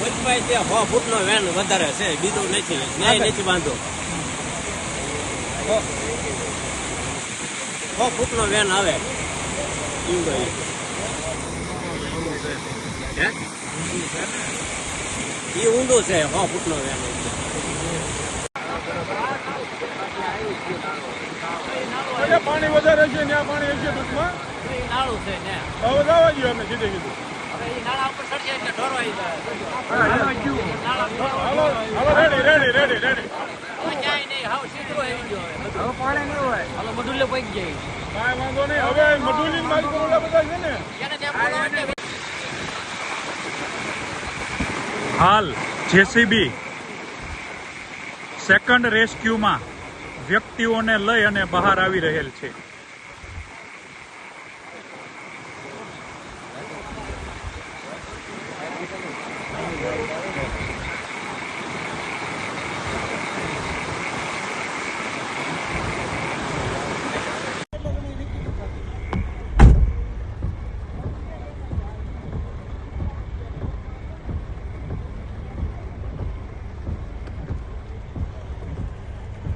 વચમાં તે સો ફૂટનો વેન વધારે છે બીજું નથી ન્યાય નથી બાંધો. સો ફૂટનો વેન આવે. હે? ઈ ઊંડું છે સો ફૂટનો પાણી વધારે છે ત્યાં પાણી હશે ટૂંકમાં. નાળું છે હવે જવા દઈએ અમે સીધે સીધું હવે ઈ નાળા ઉપર ચડી જાય એટલે ઢોરો આવી જાય હાલો હાલો રેડી રેડી રેડી રેડી. ક્યાંય નહીં હાવ સીધું આવી ગયો હવે પાણી નહીં હોય. હાલો મડુલે જાય કાંઈ વાંધો નહીં હવે મધુલી માલિક બધા છે ને. હાલ જેસીબી સેકન્ડ રેસ્ક્યુમાં વ્યક્તિઓને લઈ અને બહાર આવી રહેલ છે.